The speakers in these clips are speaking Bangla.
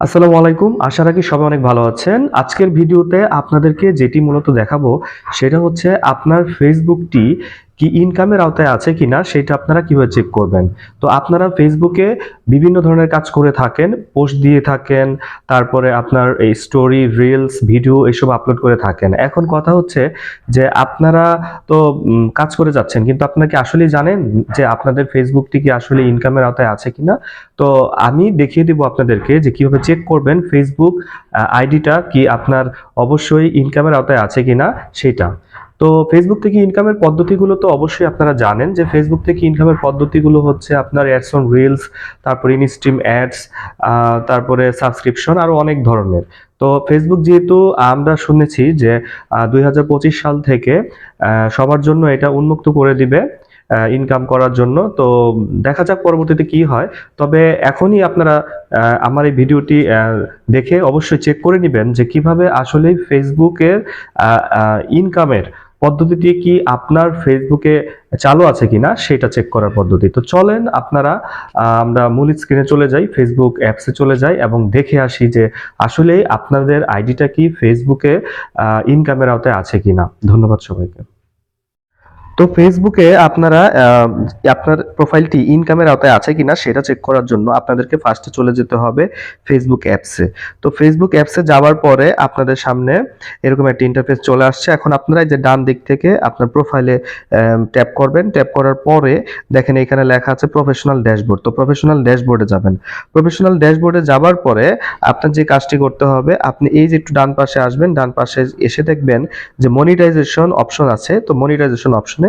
আসসালামু আলাইকুম। আশা রাখি সবাই অনেক ভালো আছেন। আজকের ভিডিওতে আপনাদেরকে যেটি মূলত দেখাবো, সেটা হচ্ছে আপনার ফেসবুকটি কি ইনকামের আওতায় আছে কিনা সেটা আপনারা কীভাবে চেক করবেন? তো আপনারা ফেসবুকে বিভিন্ন ধরনের কাজ করে থাকেন পোস্ট দিয়ে থাকেন, তারপরে আপনার এই স্টোরি রিলস ভিডিও এসব আপলোড করে থাকেন। এখন কথা হচ্ছে যে আপনারা তো কাজ করে যাচ্ছেন, কিন্তু আপনারা কি আসলে জানেন যে আপনাদের ফেসবুকটি কি আসলে ইনকামের আওতায় আছে কিনা? তো আমি দেখিয়ে দিব আপনাদেরকে যে কীভাবে চেক করবেন ফেসবুক আইডিটা কি আপনার অবশ্যই ইনকামের আওতায় আছে কিনা সেটা। তো ফেসবুক থেকে ইনকামের পদ্ধতিগুলো তো অবশ্যই আপনারা জানেন যে ফেসবুক থেকে ইনকামের পদ্ধতিগুলো হচ্ছে আপনার অ্যাডস অন রিলস তারপর ইনস্ট্রিম অ্যাডস তারপরে সাবস্ক্রিপশন আরও অনেক ধরনের। তো ফেসবুক যেহেতু আমরা শুনেছি যে দুই হাজার পঁচিশ সাল থেকে সবার জন্য এটা উন্মুক্ত করে দিবে ইনকাম করার জন্য। তো দেখা যাক পরবর্তীতে কি হয়। তবে এখনই আপনারা আমার এই ভিডিওটি দেখে অবশ্যই চেক করে নেবেন যে কীভাবে আসলে ফেসবুকের ইনকামের পদ্ধতিটি কি আপনার ফেসবুকে চালু আছে কিনা সেটা চেক করার পদ্ধতি। তো চলেন আপনারা আমরা মূল স্ক্রিনে চলে যাই ফেসবুক অ্যাপসে চলে যাই এবং দেখে আসি যে আসলে আপনাদের আইডিটা কি ফেসবুকে ইনকামের আওতায় আছে কিনা। ধন্যবাদ সবাইকে। তো ফেসবুকে আপনারা আপনার প্রোফাইলটি ইনকামের আওতায় আছে কিনা সেটা চেক করার জন্য আপনাদেরকে ফার্স্টে চলে যেতে হবে ফেসবুক অ্যাপসে তো ফেসবুক অ্যাপসে যাওয়ার পরে আপনাদের সামনে এরকম একটা ইন্টারফেস চলে আসছে। এখন আপনারা যে ডান দিক থেকে আপনার প্রোফাইলে ট্যাপ করবেন। ট্যাপ করার পরে দেখেন এখানে লেখা আছে প্রফেশনাল ড্যাশবোর্ড তো প্রফেশনাল ড্যাশবোর্ডে যাবেন। প্রফেশনাল ড্যাশবোর্ডে যাওয়ার পরে আপনার যে কাজটি করতে হবে, আপনি এই যে একটু ডান পাশে আসবেন, ডান পাশে এসে দেখবেন যে মনিটাইজেশন অপশন আছে। তো মনিটাইজেশন অপশনে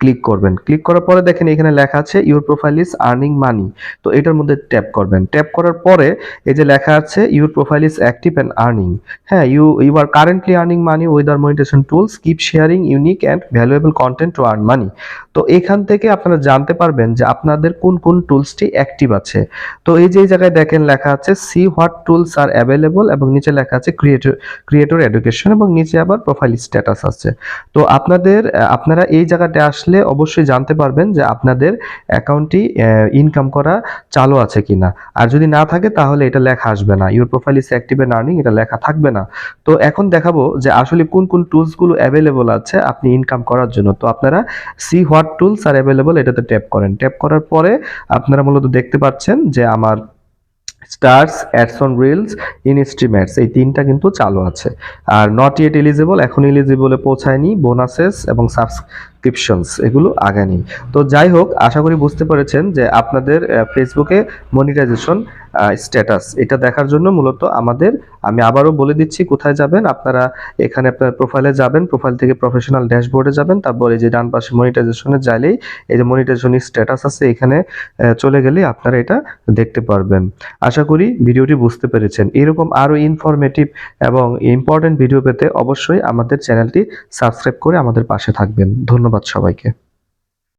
ক্লিক করবেন। ক্লিক করার পরে দেখেন এখানে লেখা আছে your profile is earning money তো এটার মধ্যে ট্যাপ করবেন। ট্যাপ করার পরে এই যে লেখা আছে your profile is active and earning হ্যাঁ you you are currently earning money with our monetisation tools keep sharing unique and valuable content to earn money তো এখান থেকে আপনারা জানতে পারবেন যে আপনাদের কোন কোন টুলসটি অ্যাক্টিভ আছে। তো এই যে জায়গায় দেখেন লেখা আছে see what tools are available এবং নিচে লেখা আছে ক্রিয়েটর ক্রিয়েটর এডুকেশন এবং নিচে আবার প্রোফাইল স্ট্যাটাস আছে। তো আপনাদের আপনারা এই জায়গাতে আসলে অবশ্যই জানতে পারবেন যে আপনাদের অ্যাকাউন্টটি ইনকাম করা চালু আছে কিনা। আর যদি না থাকে, তাহলে এটা লেখা আসবে না। Your profile is active and earning এটা লেখা থাকবে না। তো এখন দেখাবো যে আসলে কোন কোন টুলসগুলো অ্যাভেলেবল আছে আপনি ইনকাম করার জন্য। তো আপনারা see what tools are available এটাতে ট্যাপ করেন। ট্যাপ করার পরে আপনারা মূলত দেখতে পাচ্ছেন যে আমার stars ads on reels in stream ads এই তিনটা কিন্তু চালু আছে। আর নট ইয়েট এলিজিবল এখন এলিজিবলে পৌঁছায়নি। বোনাসেস এবং সাবস্ক্রিপশনস এগুলো আগে নেই। তো যাই হোক, আশা করি বুঝতে পেরেছেন যে আপনাদের ফেসবুকে মনিটাইজেশন স্ট্যাটাস এটা দেখার জন্য মূলত আমাদের, আমি আবারও বলে দিচ্ছি কোথায় যাবেন। আপনারা এখানে আপনার প্রোফাইলে যাবেন প্রোফাইল থেকে প্রফেশনাল ড্যাশবোর্ডে যাবেন, তারপরে যে ডান পাশে মনিটাইজেশনে যাইলেই এই যে মনিটাইজেশন স্ট্যাটাস আছে এখানে চলে গেলে আপনারা এটা দেখতে পারবেন। আশা করি ভিডিওটি বুঝতে পেরেছেন। এরকম আরও ইনফরমেটিভ এবং ইম্পর্টেন্ট ভিডিও পেতে অবশ্যই আমাদের চ্যানেলটি সাবস্ক্রাইব করে আমাদের পাশে থাকবেন। ধন্যবাদ সবাইকে।